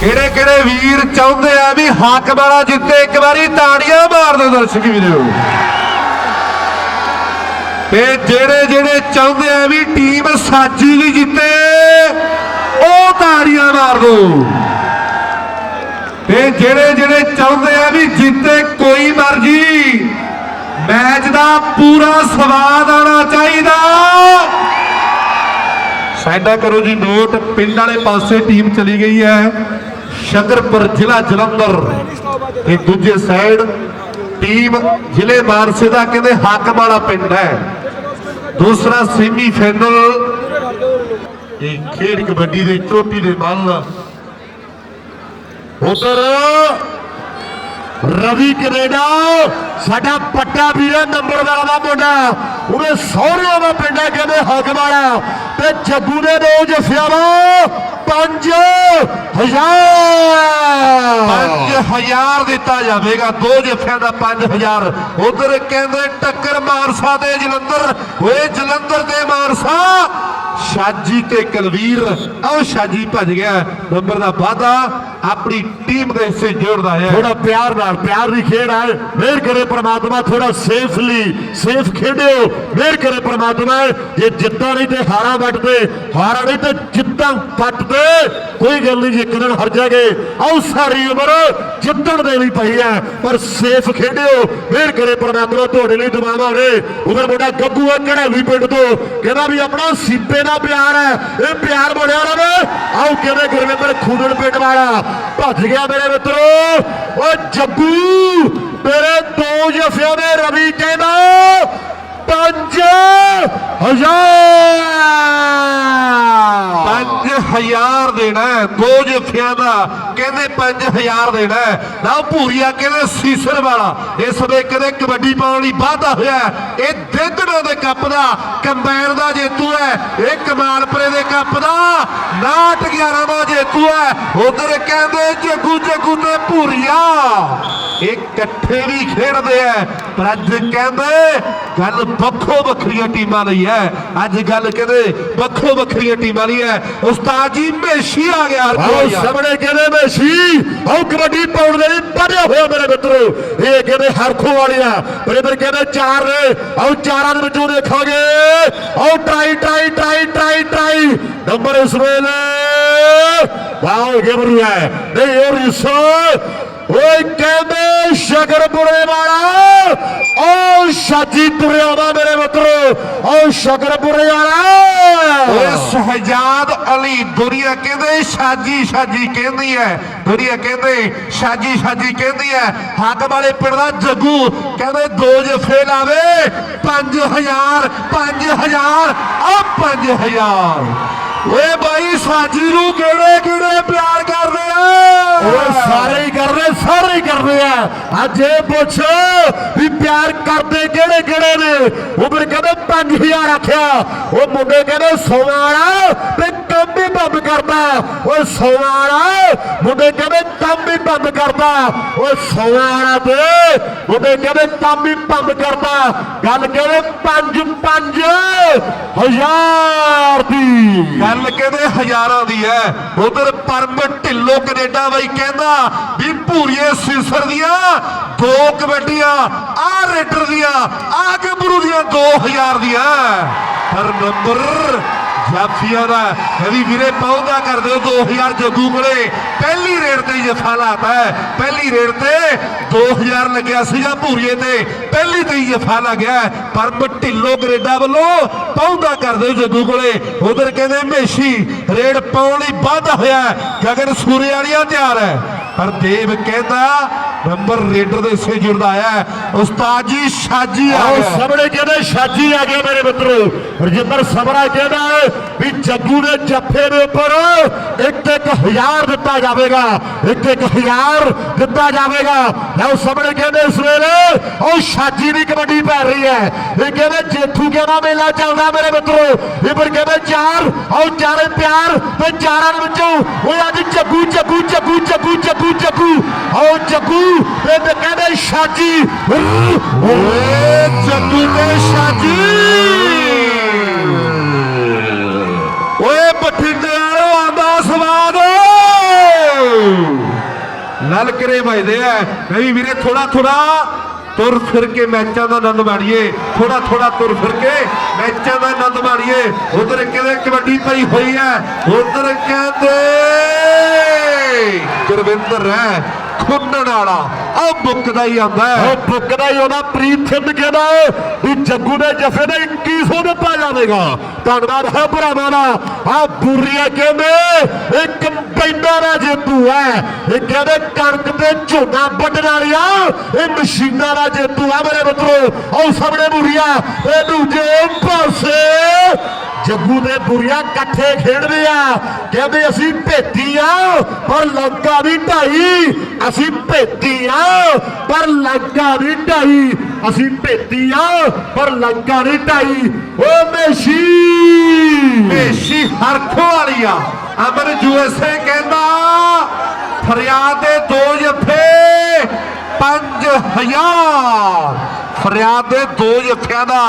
ਕਿਹੜੇ ਕਿਹੜੇ ਵੀਰ ਚਾਹੁੰਦੇ ਆ ਵੀ ਹੱਕ ਵਾਲਾ ਜਿੱਤੇ? ਇੱਕ ਵਾਰੀ ਤਾੜੀਆਂ ਮਾਰ ਦਿਓ ਦਰਸ਼ਕ ਵੀਰੋ। ਤੇ ਜਿਹੜੇ ਜਿਹੜੇ ਚਾਹੁੰਦੇ ਆ ਵੀ ਟੀਮ ਸਾਜੀ ਵੀ ਜਿੱਤੇ, ਉਹ ਤਾੜੀਆਂ ਮਾਰ ਦਿਓ ਤੇ ਜਿਹੜੇ ਜਿਹੜੇ ਚਾਹੁੰਦੇ ਆ ਵੀ ਜਿੱਤੇ ਕੋਈ ਮਰਜ਼ੀ, ਮੈਚ ਦਾ ਪੂਰਾ ਸਵਾਦ ਆਣਾ ਚਾਹੀਦਾ। ਸਾਡਾ ਕਰੋ ਜੀ ਨੋਟ, ਪਿੰਡ ਵਾਲੇ ਪਾਸੇ ਟੀਮ ਚਲੀ ਗਈ ਹੈ। ਸ਼ਕਰਪੁਰ ਜ਼ਿਲ੍ਹਾ ਜਲੰਧਰ ਤੇ ਦੂਜੇ ਸਾਈਡ ਟੀਮ ਜ਼ਿਲ੍ਹੇ ਮਾਨਸੇ ਦਾ ਕਹਿੰਦੇ ਹੱਕ ਵਾਲਾ ਪਿੰਡ ਹੈ। ਦੂਸਰਾ ਸੈਮੀ ਇਹ ਖੇਡ ਕਬੱਡੀ ਦੇ ਚੋਟੀ ਦੇ ਮੱਲ ਉਧਰ ਰਵੀ ਕੈਨੇਡਾ, ਸਾਡਾ ਪੱਟਾ ਵੀਰਾ ਨੰਬਰ ਵਾਲਾ ਦਾ ਮੁੰਡਾ, ਉਹਦੇ ਸਹੁਰਿਆਂ ਦਾ ਪਿੰਡ ਹੈ ਕਹਿੰਦੇ ਹੱਕ ਵਾਲਾ। ਤੇ ਜੱਗੂ ਦੇ ਦੋ ਜੱਫਿਆਂ ਦਾ 5000 5000 ਦਿੱਤਾ ਜਾਵੇਗਾ, ਦੋ ਜੱਫਿਆਂ ਦਾ 5000 ਉਧਰ ਕਹਿੰਦੇ ਟੱਕਰ ਮਾਰਸਾ ਦੇ ਜਲੰਧਰ, ਓਏ ਜਲੰਧਰ ਦੇ ਮਾਰਸਾ ਸ਼ਾਜੀ ਤੇ ਕਲਵੀਰ ਆਓ ਸ਼ਾਜੀ ਭੱਜ ਗਿਆ, ਨੰਬਰ ਦਾ ਵਾਧਾ ਆਪਣੀ ਟੀਮ ਦੇ ਹਿੱਸੇ ਜੋੜਦਾ ਹੈ। ਥੋੜਾ ਪਿਆਰ ਨਾਲ, ਪਿਆਰ ਦੀ ਖੇਡ ਹੈ। ਮਿਹਰ ਕਰੇ ਪ੍ਰਮਾਤਮਾ ਥੋੜਾ ਸੇਫਲੀ ਸੇਫ ਖੇਡਿਓ। ਮਿਹਰ ਕਰੇ ਪ੍ਰਮਾਤਮਾ, ਜੇ ਜਿੱਤਾਂ ਨਹੀਂ ਤੇ ਹਾਰਾਂ ਵੱਟਦੇ, ਹਾਰਾਂ ਨਹੀਂ ਤੇ ਜਿੱਤਾਂ ਵੱਟਦੇ ਕੋਈ ਗੱਲ ਨਹੀਂ, ਜੇ ਇੱਕ ਦਿਨ ਹਰ ਜਾਗੇ, ਆਓ ਸਾਰੀ ਉਮਰ ਜਿੱਤਣ ਦੇ ਲਈ ਪਈ ਹੈ। ਪਰ ਸੇਫ ਖੇਡਿਓ। ਮਿਹਰ ਕਰੇ ਪ੍ਰਮਾਤਮਾ, ਤੁਹਾਡੇ ਲਈ ਦਵਾਵਾਂਗੇ ਨੇ ਉਧਰ ਮੁੰਡਾ ਗੱਗੂ ਹੈ ਕੜਾਵੀ ਪਿੰਡ ਤੋਂ, ਕਹਿੰਦਾ ਵੀ ਆਪਣਾ ਸੀਪੇ ਦਾ ਪਿਆਰ ਹੈ। ਇਹ ਪਿਆਰ ਬਣਿਆ ਰਵੇ ਆਓ ਕਹਿੰਦੇ ਗੁਰਵਿੰਦਰ ਖੂਦੜ ਪਿੰਡ ਵਾਲਾ ਭੱਜ ਗਿਆ ਮੇਰੇ ਮਿੱਤਰੋ। ਓ ਜੱਗੂ ਤੇਰੇ ਦੋ ਜਫਿਆਂ ਦੇ ਰਵੀ ਕਹਿੰਦਾ ਪੰਜ 5000 ਦੇਣਾ ਦੋ ਜੱਫਿਆਂ ਦਾ, ਕਹਿੰਦੇ 5000 ਦੇਣਾ ਨਾ ਭੂਰੀਆ, ਕਹਿੰਦੇ ਸੀਸਰ ਵਾਲਾ। ਇਸ ਵੇ ਕਦੇ ਕਬੱਡੀ ਪਾਉਣ ਲਈ ਵਾਧਾ ਹੋਇਆ ਇਹ ਦੇਗੜੋ ਦੇ ਕੱਪ ਦਾ ਕੰਬਾਈਨ ਦਾ ਜੇਤੂ ਹੈ। ਇਹ ਕਮਾਲਪੁਰੇ ਦੇ ਕੱਪ ਦਾ 911 ਦਾ ਜੇਤੂ ਹੈ। ਉਧਰ ਕਹਿੰਦੇ ਜੱਗੂ ਜੱਗੂ ਤੇ ਭੂਰੀਆ। ਇਹ ਇਕੱਠੇ ਵੀ ਖੇਡਦੇ ਆ ਪਰ ਅੱਜ ਕਹਿੰਦੇ ਗੱਲ ਵੱਖੋ ਵੱਖਰੀਆਂ ਟੀਮਾਂ ਲਈ ਹੈ। ਅੱਜ ਗੱਲ ਕਹਿੰਦੇ ਵੱਖੋ ਵੱਖਰੀਆਂ ਟੀਮਾਂ ਲਈ ਹੈ। ਉਸਤਾਦ ਜੀ ਮੇਸ਼ੀ ਆ ਗਿਆ ਆਓ ਸਾਹਮਣੇ ਕਹਿੰਦੇ ਮੈਸੀ ਆਓ ਕਬੱਡੀ ਪਾਉਣ ਦੇ ਲਈ ਵਧਿਆ ਹੋਇਆ ਮੇਰੇ ਮਿੱਤਰੋ। ਇਹ ਕਹਿੰਦੇ ਹਰਖੋ ਵਾਲਿਆ ਪਰ ਇਧਰ ਕਹਿੰਦੇ ਚਾਰ ਨੇ। ਆਓ ਚਾਰਾਂ ਦੇ ਵਿੱਚੋਂ ਦੇਖਾਂਗੇ। ਆਓ try try try try try number ਇਸ ਵੇਲੇ ਵਾਓ ਗੇਬਰੂ ਹੈ। ਨਹੀਂ ਇਹ ਰਿਸੋ ਓਏ ਕਹਿੰਦੇ ਸ਼ਕਰਪੁਰੇ ਵਾਲਾ ਓ ਸ਼ਾਜੀ ਤੁਰਿਆ ਦਾ ਮੇਰੇ ਮਿੱਤਰੋ ਓ ਸ਼ਕਰਪੁਰੇ ਵਾਲਾ। ਓਏ ਸ਼ਹਜਾਦ ਅਲੀ ਦੁਨੀਆ ਕਹਿੰਦੇ ਸ਼ਾਜੀ ਸ਼ਾਜੀ ਕਹਿੰਦੀ ਹੈ ਦੁਨੀਆ ਕਹਿੰਦੇ ਸ਼ਾਜੀ ਸ਼ਾਜੀ ਕਹਿੰਦੀ ਹੈ ਹੱਕ ਵਾਲੇ ਪਿੰਡ ਦਾ ਜੱਗੂ ਕਹਿੰਦੇ ਦੋ ਜਫੇ ਲਾਵੇ 5000 5000 ਆ 5000 ਓਏ ਬਾਈ, ਸਾਜੀ ਨੂੰ ਕਿਹੜੇ ਕਿਹੜੇ ਪਿਆਰ ਕਰਦੇ ਆ? ਉਹ ਸਾਰੇ ਹੀ ਕਰਦੇ, ਸਾਰੇ ਹੀ ਕਰਦੇ ਆ। ਅੱਜ ਇਹ ਪੁੱਛ ਵੀ ਪਿਆਰ ਕਰਦੇ ਕਿਹੜੇ ਕਿਹੜੇ ਨੇ? ਉਹ ਮੇਰੇ ਕਹਿੰਦੇ 5000 ਆਖਿਆ। ਉਹ ਮੁੰਡੇ ਕਹਿੰਦੇ ਸੋਵਾਲਾ ਤੇ ਕੰਮ ਵੀ ਬੰਦ ਕਰਦਾ। ਉਹ ਸੋਵਾਲਾ ਮੁੰਡੇ ਕਹਿੰਦੇ ਕੰਮ ਵੀ ਬੰਦ ਕਰਦਾ। ਉਹ ਸੋਵਾਲਾ ਤੇ, ਮੁੰਡੇ ਕਹਿੰਦੇ ਕੰਮ ਵੀ ਬੰਦ ਕਰਦਾ। ਗੱਲ ਕਹਿੰਦੇ 5 5 ਹਜ਼ਾਰ ਦੀ। ਗੱਲ ਕਹਿੰਦੇ ਹਜ਼ਾਰਾਂ ਦੀ ਹੈ ਉਧਰ ਪਰਮ ਢਿੱਲੋ ਕੈਨੇਡਾ ਬਾਈ ਕਹਿੰਦਾ ਵੀ ਭੂਰੀਏ ਸਿਸਰ ਦੀਆਂ ਦੋ ਕਬੱਡੀਆਂ ਆ ਰੇਟਰ ਦੀਆਂ ਆ ਗੱਭਰੂ ਦੀਆਂ 2000 ਦੀਆਂ। ਪਰ ਨੰਬਰ ਜਾਫੀਆਂ ਦਾ। ਇਹ ਵੀਰੇ ਪਹੁੰਚਦਾ ਕਰ ਦਿਓ 2000 ਜੱਗੂ ਕੋਲੇ। ਪਹਿਲੀ ਰੇਡ ਤੇ ਜਫਾ ਲਾਤਾ ਹੈ। ਪਹਿਲੀ ਰੇਡ ਤੇ 2000 ਲੱਗਿਆ ਸੀਗਾ ਭੂਰੀਏ ਤੇ। ਪਹਿਲੀ ਤੇ ਹੀ ਜਫਾ ਲੱਗਿਆ ਹੈ। ਪਰ ਢਿੱਲੋ ਗਰੇਡਾ ਵੱਲੋਂ ਪਹੁੰਚਦਾ ਕਰ ਦਿਓ ਜੱਗੂ ਕੋਲੇ। ਉਧਰ ਕਹਿੰਦੇ ਮੇਸ਼ੀ, ਰੇਡ ਪਾਉਣ ਲਈ ਵਾਧਾ ਹੋਇਆ ਗਗਨ ਸੂਰੇ ਵਾਲੀਆ ਤਿਆਰ ਹੈ। ਪਰ ਦੇਵ ਕਹਿੰਦਾ ਨੰਬਰ ਰੇਡਰ ਦੇ ਹਿੱਸੇ ਜੁੜਦਾ ਆਇਆ ਉਸਤਾਦ ਜੀ ਸ਼ਾਜੀ ਆ ਆਓ ਗਿਆ ਸਾਹਮਣੇ ਕਹਿੰਦੇ ਸ਼ਾਜੀ ਆ ਗਿਆ ਮੇਰੇ ਮਿੱਤਰੋ ਰਜਿੰਦਰ ਸਬਰਾ ਕਹਿੰਦਾ ਵੀ ਜੱਗੂ ਦੇ ਜੱਫੇ ਦੇ ਉੱਪਰ ਇੱਕ ਇੱਕ ਹਜ਼ਾਰ ਦਿੱਤਾ ਜਾਵੇਗਾ ਇੱਕ ਇੱਕ ਹਜ਼ਾਰ ਦਿੱਤਾ ਜਾਵੇਗਾ ਲਓ ਸਾਹਮਣੇ ਕਹਿੰਦੇ ਇਸ ਵੇਲੇ ਉਹ ਸ਼ਾਜੀ ਦੀ ਕਬੱਡੀ ਪੈ ਰਹੀ ਹੈ ਇਹ ਕਹਿੰਦੇ ਜੇਠੂ ਕਹਿੰਦਾ ਮੇਲਾ ਚੱਲਦਾ ਮੇਰੇ ਮਿੱਤਰੋ ਇਹ ਪਰ ਕਹਿੰਦੇ ਚਾਰ ਆਓ ਚਾਰੇ ਪਿਆਰ ਤੇ ਚਾਰਾਂ ਦੇ ਵਿੱਚੋਂ ਉਹ ਅੱਜ ਜੱਗੂ ਜੱਗੂ ਜੱਗੂ ਜੱਗੂ ਜੱਗੂ ਜੱਗੂ ਆਓ ਜੱਗੂ ਤੇ ਕਹਿੰਦੇ ਸ਼ਾਜੀ। ਓਏ ਜੱਗੂ ਤੇ ਸ਼ਾਜੀ। ਓਏ ਬਠਿੰਡੇ ਵਾਲੋ, ਆਂਦਾ ਸਵਾਦ। ਲਲਕਰੇ ਵੱਜਦੇ ਆ। ਮੈਂ ਵੀਰੇ ਥੋੜਾ ਥੋੜਾ ਤੁਰ ਫਿਰ ਕੇ ਮੈਚਾਂ ਦਾ ਆਨੰਦ ਮਾਣੀਏ ਥੋੜਾ ਥੋੜਾ ਤੁਰ ਫਿਰ ਕੇ ਮੈਚਾਂ ਦਾ ਆਨੰਦ ਮਾਣੀਏ ਉਧਰ ਕਹਿੰਦੇ ਕਬੱਡੀ ਪਈ ਹੋਈ ਹੈ? ਉਧਰ ਕਹਿੰਦੇ ਗੁਰਵਿੰਦਰ ਹੈ। ਖੁੰਨਣ ਵਾਲਾ ਆ ਮੁੱਕਦਾ ਹੀ ਆਂਦਾ ਉਹ ਬੁੱਕਦਾ ਹੀ ਉਹਦਾ ਪ੍ਰੀਤ ਸਿੰਘ ਕਹਿੰਦਾ ਵੀ ਜੱਗੂ ਦੇ ਜਫੇ ਦਾ 2100 ਦਿੱਤਾ ਜਾਵੇਗਾ। ਧੰਨਵਾਦ ਹੈ ਭਰਾਵਾਂ ਦਾ। ਆ ਬੁਰੀਆ ਕਹਿੰਦੇ ਇਹ ਕੰਪਾਈਨਰ ਦਾ ਜੇਤੂ ਹੈ। ਇਹ ਕਹਿੰਦੇ ਕਣਕ ਤੇ ਝੋਨਾ ਵੱਢਣ ਵਾਲੀਆਂ ਇਹ ਮਸ਼ੀਨਾਂ ਦਾ ਜੇਤੂ ਆ ਮੇਰੇ ਮਿੱਤਰੋ। ਆਓ ਸਾਹਮਣੇ ਬੁਰੀਆ ਇਹ ਦੂਜੇ ਪਾਸੇ ਜੱਗੂ ਦੇ ਬੁਰੀਆ ਇਕੱਠੇ ਖੇਡਦੇ ਆ। ਕਹਿੰਦੇ ਅਸੀਂ ਭੇਤੀ ਆ, ਪਰ ਲੰਕਾ ਦੀ ਢਾਈ ਅਸੀਂ ਭੇਤੀ ਆ ਪਰ ਲੰਕਾ ਦੀ ਢਾਈ। ਅਸੀਂ ਭੇਤੀ ਆ ਪਰ ਲੰਕਾ ਦੀ ਢਾਈ। ਓ ਮੇਸ਼ੀ। ਮੇਸ਼ੀ ਹਰਖੋ ਵਾਲੀ ਅਮਰ ਯੂਐਸਏ ਕਹਿੰਦਾ, ਫਰਿਆਦ ਦੇ ਦੋ ਜੱਫੇ 5000 ਫਰਿਆਦ ਦੇ ਦੋ ਜੱਫਿਆਂ ਦਾ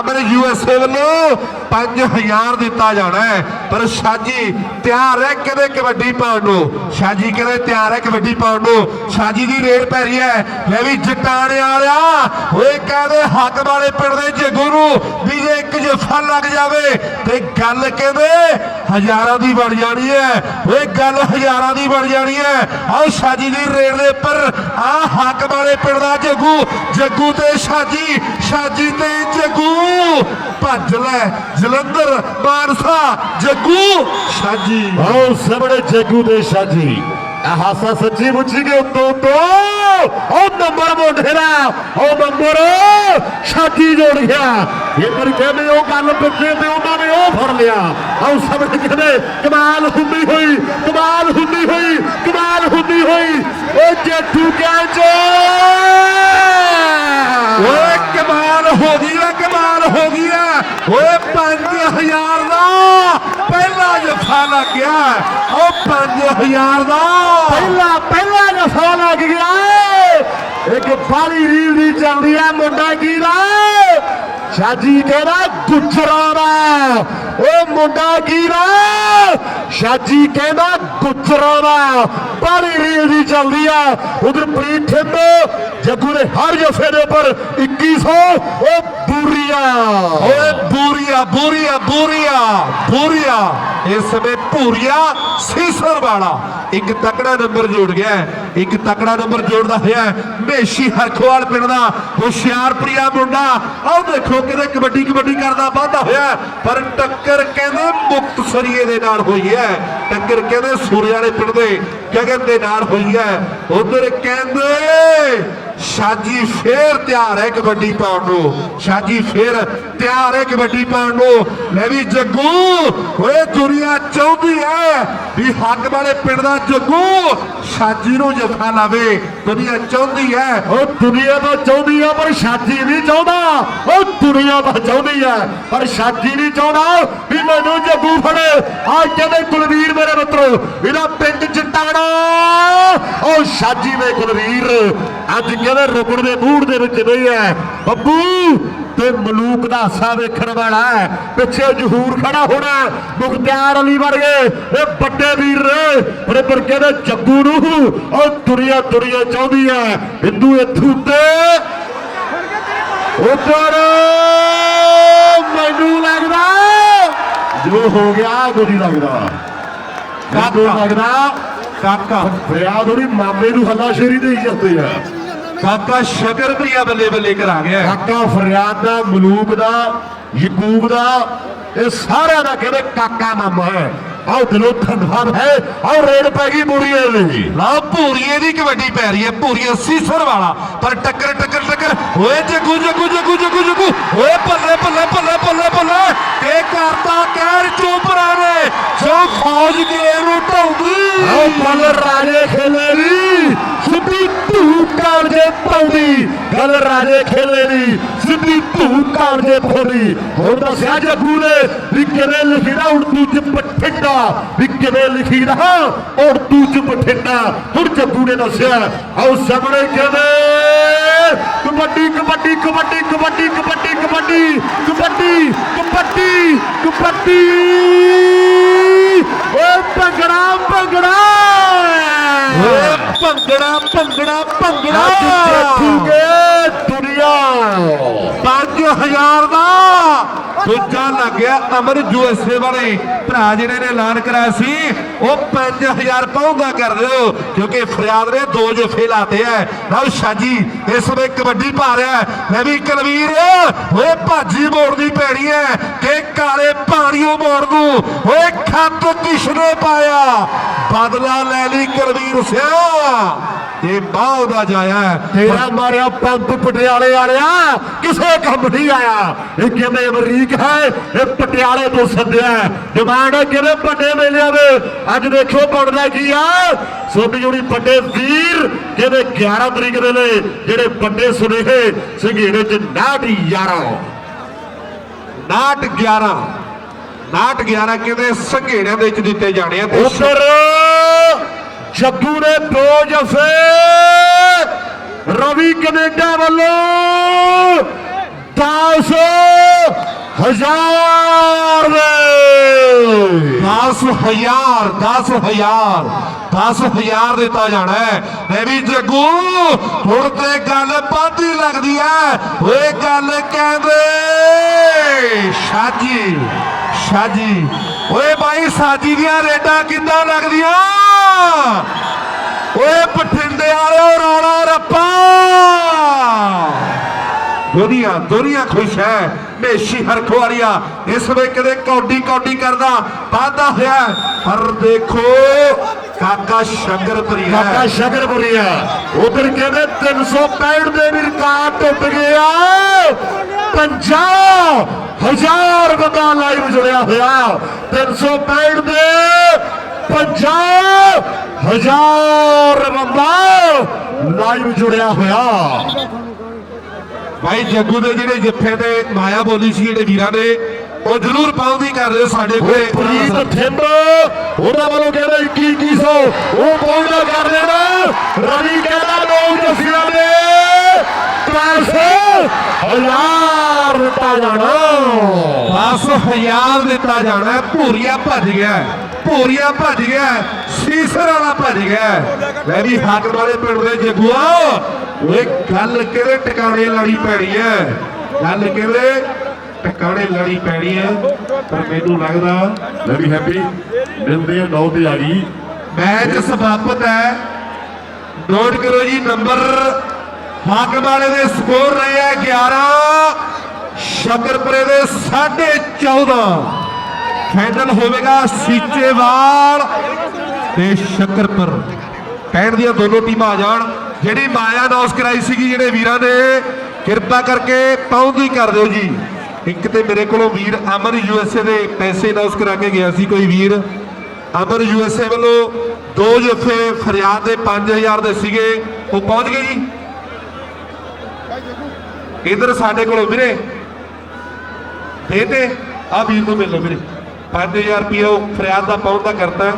ਅਮਰ ਯੂਐਸਏ ਵੱਲੋਂ 5000 ਦਿੱਤਾ ਜਾਣਾ ਹੈ। ਪਰ ਸ਼ਾਜੀ ਤਿਆਰ ਹੈ ਕਿਤੇ ਕਬੱਡੀ ਪਾਉਣ ਨੂੰ? ਸ਼ਾਜੀ ਕਹਿੰਦੇ ਤਿਆਰ ਹੈ ਕਬੱਡੀ ਪਾਉਣ ਨੂੰ। ਸ਼ਾਜੀ ਦੀ ਰੇਡ ਪੈ ਰਹੀ ਹੈ। ਲੈ ਵੀ ਜਟਾਣੇ ਵਾਲਿਆ। ਓਏ ਕਹਿੰਦੇ ਹੱਕ ਵਾਲੇ ਪਿੰਡ ਦੇ ਜੱਗੂ ਨੂੰ ਵੀ ਜੇ ਇੱਕ ਜੱਫਾ ਲੱਗ ਜਾਵੇ ਤੇ ਗੱਲ ਕਹਿੰਦੇ? ਹਜ਼ਾਰਾਂ ਦੀ ਬਣ ਜਾਣੀ ਹੈ। ਓਏ ਗੱਲ ਹਜ਼ਾਰਾਂ ਦੀ ਬਣ ਜਾਣੀ ਹੈ। ਆਓ ਸ਼ਾਜੀ ਦੀ ਰੇਡ ਦੇ ਉੱਪਰ। ਆ ਹੱਕ ਵਾਲੇ ਪਿੰਡ ਦਾ ਜੱਗੂ। ਜੱਗੂ ਤੇ ਸ਼ਾਜੀ ਸ਼ਾਜੀ ਤੇ ਜੱਗੂ। ਭੱਜ ਲੈ। ਜਲੰਧਰ ਮਾਨਸਾ ਜੱਗੂ ਸ਼ਾਜੀ ਆਓ ਸਾਹਮਣੇ ਜੱਗੂ ਦੇ ਸ਼ਾਜੀ ਆ ਹਾਸਾ ਸੱਚੀ ਮੁੱਚੀ ਕੇ ਉੱਤੋਂ ਉੱਤੋਂ ਉਹ ਨੰਬਰ ਮੁੰਡੇ ਦਾ ਉਹ ਨੰਬਰ ਸ਼ਾਜੀ ਜੋੜ ਗਿਆ ਇਹ ਪਰ ਕਹਿੰਦੇ ਉਹ ਗੱਲ ਪਿੱਛੇ ਤੇ ਉਹਨਾਂ ਨੇ ਉਹ ਫੜ ਲਿਆ ਆਓ ਸਾਹਮਣੇ ਕਹਿੰਦੇ ਕਮਾਲ ਹੁੰਦੀ ਹੋਈ ਕਮਾਲ ਹੁੰਦੀ ਹੋਈ ਕਮਾਲ ਹੁੰਦੀ ਹੋਈ ਉਹ ਜੱਟੂ ਕਹਿੰਦੇ ਓਏ ਕਮਾਲ ਹੋ ਗਈ ਓਏ ਕਮਾਲ ਹੋ ਗਈ ਏ ਓਏ 5000 ਦਾ ਪਹਿਲਾ ਜਫਾ ਲੱਗ ਗਿਆ। ਓ 5000 ਦਾ ਪਹਿਲਾ ਪਹਿਲਾ ਨਫਾ ਲੱਗ ਗਿਆ। ਇੱਕ ਬਾਲੀ ਰੀਲ ਦੀ ਚੱਲਦੀ ਆ, ਮੁੰਡਾ ਕੀ ਦਾ? ਸ਼ਾਜੀ ਕਹਿੰਦਾ ਗੁੱਜਰਾਂ ਦਾ ਓ ਮੁੰਡਾ ਕੀ ਦਾ? ਸ਼ਾਜੀ ਕਹਿੰਦਾ ਗੁੱਜਰਾਂ ਦਾ ਬਾਲੀ ਰੀਲ ਦੀ ਚੱਲਦੀ ਆ। ਉਧਰ ਪ੍ਰੀਤ ਠੇਮੋ ਜੱਗੂ ਦੇ ਹਰ ਜਫੇ ਦੇ ਉੱਪਰ 2100 ਓ ਬੂਰੀਆ ਓਏ ਬੂਰੀਆ ਬੂਰੀਆ ਬੂਰੀਆ ਬੂਰੀਆ ਇਸ ਸਮੇਂ ਭੂਰੀਆ ਸੀਸਰ ਵਾਲਾ। ਇੱਕ ਤਕੜਾ ਨੰਬਰ ਜੋੜ ਗਿਆ ਇੱਕ ਤਕੜਾ ਨੰਬਰ ਜੋੜਦਾ ਹੋਇਆ ਮੇਸ਼ੀ ਹਰਖਵਾਲ ਪਿੰਡ ਦਾ ਹੁਸ਼ਿਆਰਪੁਰੀਆ ਮੁੰਡਾ। ਆਹ ਦੇਖੋ ਕਿਤੇ ਕਬੱਡੀ ਕਬੱਡੀ ਕਰਦਾ ਵਾਧਾ ਹੋਇਆ ਪਰ ਟੱਕਰ ਕਹਿੰਦੇ ਮੁਕਤ ਸਰੀਏ ਦੇ ਨਾਲ ਹੋਈ ਹੈ। ਟੱਕਰ ਕਹਿੰਦੇ ਸੂਰੇ ਵਾਲੇ ਪਿੰਡ ਦੇ ਗਗਨ ਦੇ ਨਾਲ ਹੋਈ ਹੈ। ਉਧਰ ਕਹਿੰਦੇ ਸ਼ਾਜੀ ਫੇਰ ਤਿਆਰ ਹੈ ਕਬੱਡੀ ਪਾਉਣ ਨੂੰ। ਸ਼ਾਜੀ ਫੇਰ ਤਿਆਰ ਹੈ ਕਬੱਡੀ ਪਾਉਣ ਨੂੰ। ਲੈ ਵੀ ਜੱਗੂ, ਓਏ ਦੁਨੀਆ ਚਾਹੁੰਦੀ ਹੈ ਵੀ ਹੱਕ ਵਾਲੇ ਪਿੰਡ ਦਾ ਜੱਗੂ ਸ਼ਾਜੀ ਨੂੰ ਜਫਾ ਲਾਵੇ। ਦੁਨੀਆ ਚਾਹੁੰਦੀ ਹੈ। ਉਹ ਦੁਨੀਆ ਤਾਂ ਚਾਹੁੰਦੀ ਹੈ ਪਰ ਸ਼ਾਜੀ ਨਹੀਂ ਚਾਹੁੰਦਾ। ਉਹ ਦੁਨੀਆ ਤਾਂ ਚਾਹੁੰਦੀ ਹੈ, ਪਰ ਸ਼ਾਜੀ ਨਹੀਂ ਚਾਹੁੰਦਾ ਵੀ ਮੈਨੂੰ ਜੱਗੂ ਫੜੇ ਆ ਕਹਿੰਦੇ ਕੁਲਵੀਰ ਮੇਰੇ ਮਿੱਤਰੋ, ਇਹਦਾ ਪਿੰਡ ਚਟਾਣਾ ਉਹ ਸ਼ਾਜੀ ਵੇ ਕੁਲਵੀਰ, ਅੱਜ ਕਹਿੰਦੇ ਰੁਕਣ ਦੇ ਮੂਡ ਦੇ ਵਿੱਚ ਨਹੀਂ ਹੈ ਬੱਬੂ, ਤੇ ਮਲੂਕ ਦਾ ਹਾਸਾ ਵੇਖਣ ਵਾਲਾ ਪਿੱਛੇ ਜਹੂਰ ਖੜਾ ਹੋਣਾ, ਮੁਖਤਿਆਰ ਅਲੀ ਵਰਗੇ ਇਹ ਵੱਡੇ ਵੀਰ ਨੇ ਪਰ ਪਰ ਕਹਿੰਦੇ ਜੱਗੂ ਨੂੰ, ਉਹ ਦੁਨੀਆ ਦੁਨੀਆ ਚਾਹੁੰਦੀ ਹੈ ਹਿੰਦੂ ਇੱਥੋਂ ਤੇ ਉਧਰ, ਮੈਨੂੰ ਲੱਗਦਾ ਜੋ ਹੋ ਗਿਆ ਨਹੀਂ ਲੱਗਦਾ। ਕਾਕਾ। ਲੱਗਦਾ ਕਾਕਾ। ਫਰਿਆਦ ਉਹਦੀ ਮਾਮੇ ਨੂੰ ਹੱਲਾ ਸ਼ੇਰੀ ਦੇਈ ਜਾਂਦੇ ਆ। ਕਾਕਾ ਸ਼ਕਰ ਭਈਆ ਬੱਲੇ ਬੱਲੇ ਕਰਾ ਗਿਆ। ਕਾਕਾ ਫਰਿਆਦ ਦਾ ਮਲੂਕ ਦਾ ਯਕੂਬ ਦਾ ਇਹ ਸਾਰਿਆਂ ਦਾ ਕਹਿੰਦੇ ਕਾਕਾ ਮਾਮਾ ਹੈ। ਆਓ ਦਿਲੋਂ ਧੰਨਵਾਦ ਹੈ। ਆਓ ਰੇਡ ਪੈ ਗਈ ਬੁਰੀਏ ਦੀ। ਲਾ ਭੂਰੀਏ ਦੀ ਕਬੱਡੀ ਪੈ ਰਹੀ ਹੈ ਭੂਰੀਆ ਸੀਸਰ ਵਾਲਾ ਪਰ ਟੱਕਰ ਟੱਕਰ ਟੱਕਰ ਓਏ ਜੱਗੂ ਜੱਗੂ ਜੱਗੂ ਜੱਗੂ ਜੱਗੂ। ਓਏ ਬੱਲੇ ਬੱਲੇ ਬੱਲੇ ਬੱਲੇ ਬੱਲੇ ਇਹ ਕਰਤਾ ਕਹਿਰ ਚੋਪਰਾ ਨੇ, ਜੋ ਫੌਜ ਗੇਰ ਨੂੰ ਢਾਉਂਦੀ। ਆਓ ਪਲ ਰਾਜੇ ਖੇਲੇ ਸਿੱਧੀ ਧੂ ਕਾਲਜੇ ਪਾਉਂਦੀ। ਗੱਲ ਰਾਜੇ ਖੇਲੇ ਸਿੱਧੀ ਧੂ ਕਾਲਜੇ ਪਾਉਂਦੀ। ਹੁਣ ਦੱਸਿਆ ਜੱਗੂ ਨੇ ਵੀ ਕਿਵੇਂ ਲਿਖੀਦਾ ਉਰਦੂ ਚ ਬਠਿੰਡਾ? ਵੀ ਕਿਵੇਂ ਲਿਖੀਦਾ ਉਰਦੂ ਚ ਬਠਿੰਡਾ? ਹੁਣ ਜੱਗੂ ਨੇ ਦੱਸਿਆ, ਆਓ ਸਾਹਮਣੇ ਕਹਿੰਦੇ? ਕਬੱਡੀ ਕਬੱਡੀ ਕਬੱਡੀ ਕਬੱਡੀ ਕਬੱਡੀ ਕਬੱਡੀ ਕਬੱਡੀ ਕਬੱਡੀ ਕਬੱਡੀ ਓਏ ਭੰਗੜਾ ਭੰਗੜਾ। ਭੰਗੜਾ ਭੰਗੜਾ ਭੰਗੜਾ ਭੰਗੜਾ। ਅੱਜ ਦੇਖੂਗੇ ਦੁਨੀਆ। 5000 ਦਾ। ਦੂਜਾ ਲੱਗਿਆ ਅਮਰ ਯੂਐਸਏ ਵਾਲੇ। ਭਰਾ ਜਿਹੜੇ ਨੇ ਐਲਾਨ ਕਰਾਇਆ ਸੀ, ਉਹ 5000 ਪਾਉਂਦਾ ਕਰ ਦਿਓ, ਕਿਉਂਕਿ ਫਰਿਆਦ ਨੇ ਦੋ ਜਫੇ ਲਾਤੇ ਐ ਲਓ ਸ਼ਾਜੀ ਇਸ ਵੇ ਕਬੱਡੀ ਪਾ ਰਿਹਾ ਮੈਂ ਵੀ ਕਲਵੀਰ, ਓਏ ਭਾਜੀ ਮੋੜਨੀ ਪੈਣੀ ਐ ਕਿ ਕਾਲੇ ਪਾਣੀਓ ਮੋੜ ਨੂੰ। ਓਏ ਖੱਤ ਕਿਸ਼ਨੇ ਪਾਇਆ? ਬਦਲਾ ਲੈ ਲਈ ਕਲਵੀਰ ਸਿਆ। ਇਹ ਬਾਹ ਦਾ ਜਾਇਆ। ਤੇਰਾ ਮਾਰਿਆ ਪੰਪ ਪਟਿਆਲੇ ਵਾਲਿਆ। ਕਿਸੇ ਕੰਮ ਨਹੀਂ ਆਇਆ। ਇਹ ਕਹਿੰਦੇ ਅਮਰੀਕ ਹੈ? ਇਹ ਪਟਿਆਲੇ ਤੋਂ ਸੱਦਿਆ। ਡਿਮਾਂਡ ਹੈ ਕਿਹਦੇ ਵੱਡੇ ਮੇਲਿਆਂ ਦੇ? ਅੱਜ ਦੇਖੋ ਬਣਦਾ ਕੀ ਆ? ਸੋਡੀ ਜੁੜੀ ਵੱਡੇ ਵੀਰ ਕਹਿੰਦੇ 11 ਤਰੀਕ ਦੇ ਨੇ ਜਿਹੜੇ ਵੱਡੇ ਸੁਨੇਹੇ ਸੰਘੇੜੇ ਚ 69 11 ਨਾਟ 11 ਨਾਟ 11 ਕਹਿੰਦੇ ਸੰਘੇੜਿਆਂ ਦੇ ਵਿੱਚ ਦਿੱਤੇ ਜਾਣੇ ਆ? ਤੇ ਉਧਰ ਜੱਗੂ ਨੇ ਦੋ ਜਫੇ ਰਵੀ ਕੈਨੇਡਾ ਵੱਲੋਂ 10 ਹਜ਼ਾਰ ਦੇ 10000 10000 10000 ਦਿੱਤਾ ਜਾਣਾ ਹੈ ਮੈਂ ਵੀ ਜੱਗੂ ਹੁਣ ਤੇ ਗੱਲ ਬਾਦੀ ਲੱਗਦੀ ਐ ਓਏ ਗੱਲ ਕਹਿੰਦੇ ਸ਼ਾਜੀ ਸ਼ਾਜੀ ਓਏ ਬਾਈ ਸਾਜੀ ਦੀਆਂ ਰੇਡਾਂ ਕਿੱਦਾਂ ਲੱਗਦੀਆਂ ਓਏ ਬਠਿੰਡੇ ਵਾਲਿਓ, ਰੌਲਾ ਰੱਪਾ। ਦੁਨੀਆ ਦੁਨੀਆ ਖੁਸ਼ ਹੈ। ਮੇਸ਼ੀ ਹਰਖਵਾਲੀਆ ਇਸ ਵੇ ਕਦੇ ਕੌਡੀ ਕੌਡੀ ਕਰਦਾ ਵਾਦਾ ਹੋਇਆ। ਪਰ ਦੇਖੋ, ਕਾਕਾ ਸ਼ੰਕਰਪੁਰੀ ਕਾਕਾ ਹੈ। ਉਧਰ ਕਹਿੰਦੇ 365 ਦੇ ਵੀ ਰਿਕਾਰਡ ਟੁੱਟ ਗਿਆ 50 ਹਜ਼ਾਰ ਬੰਦਾ ਲਾਈਵ ਜੁੜਿਆ ਹੋਇਆ। 365 ਦੇ 50 ਹਜ਼ਾਰ ਬੰਦਾ ਲਾਈਵ ਜੁੜਿਆ ਹੋਇਆ। ਭਾਈ ਜੱਗੂ ਦੇ ਜਿਹੜੇ ਜੱਫੇ ਤੇ ਮਾਇਆ ਬੋਲੀ ਸੀ ਜਿਹੜੇ ਵੀਰਾਂ ਨੇ ਉਹ ਜ਼ਰੂਰ ਪਾਉਂਦੀ ਕਰ ਰਹੇ ਸਾਡੇ ਕੋਲੇ। ਪ੍ਰੀਤ ਥਿੰਦ ਉਹਨਾਂ ਵੱਲੋਂ ਕਹਿੰਦੇ 2100 ਉਹ ਪਹੁੰਚਦਾ ਕਰ ਦੇਣਾ ਰਵੀ ਕਹਿੰਦਾ ਲੋਕ ਜੱਫੀਆਂ ਦੇ। 300 ਹਜ਼ਾਰ ਦਿੱਤਾ ਜਾਣਾ। 10000 ਦਿੱਤਾ ਜਾਣਾ। ਭੂਰੀਆ ਭੱਜ ਗਿਆ। ਭੂਰੀਆ ਭੱਜ ਗਿਆ ਹੈ। ਸੀਸਰ ਵਾਲਾ ਭੱਜ ਗਿਆ ਹੈ। ਵੀ ਹਾਕਮ ਵਾਲੇ ਪਿੰਡ ਦੇ ਜੱਗੂਆ, ਓਏ ਗੱਲ ਕਿਹੜੇ ਟਿਕਾਣੇ ਲੜੀ ਪੈਣੀ ਹੈ ਗੱਲ ਕਿਹੜੇ ਟਿਕਾਣੇ ਲੜੀ ਪੈਣੀ ਹੈ ਪਰ ਮੈਨੂੰ ਲੱਗਦਾ, ਮੈਂ ਵੀ ਹੈਪੀ ਮਿਲਦੇ ਆ ਨੌ ਤੇ ਆ ਗਈ ਮੈਚ ਸਮਾਪਤ ਹੈ ਨੋਟ ਕਰੋ ਜੀ, ਨੰਬਰ ਹਾਕਮ ਵਾਲੇ ਦੇ ਸਕੋਰ ਰਹੇ ਹੈ 11 ਸ਼ਕਰਪੁਰੇ ਦੇ 14.5 ਫਾਈਨਲ ਹੋਵੇਗਾ ਸੀਚੇਵਾਲ ਤੇ ਸ਼ਕਰਪੁਰ ਕਹਿਣ ਦੀਆਂ ਦੋਨੋਂ ਟੀਮਾਂ ਆ ਜਾਣ। ਜਿਹੜੀ ਮਾਇਆ ਅਨਾਉਂਸ ਕਰਾਈ ਸੀਗੀ ਜਿਹੜੇ ਵੀਰਾਂ ਨੇ, ਕਿਰਪਾ ਕਰਕੇ ਪਹੁੰਚਦੀ ਕਰ ਦਿਓ ਜੀ। ਇੱਕ ਤੇ ਮੇਰੇ ਕੋਲੋਂ ਵੀਰ ਅਮਰ ਯੂਐਸਏ ਦੇ ਪੈਸੇ ਅਨਾਉਂਸ ਕਰਾ ਕੇ ਗਿਆ ਸੀ ਕੋਈ ਵੀਰ। ਅਮਰ ਯੂਐਸਏ ਵੱਲੋਂ ਦੋ ਜਫੇ ਫਰਿਆਦ ਦੇ 5000 ਦੇ ਸੀਗੇ। ਉਹ ਪਹੁੰਚ ਗਏ ਜੀ। ਇਧਰ ਸਾਡੇ ਕੋਲੋਂ ਵੀਰੇ। ਦੇ ਆ ਵੀਰ ਨੂੰ ਮਿਲ ਲਓ ਵੀਰੇ। 5000 ਰੁਪਏ ਉਹ ਫਰਿਆਦ ਦਾ ਪਹੁੰਚਦਾ ਕਰਤਾ।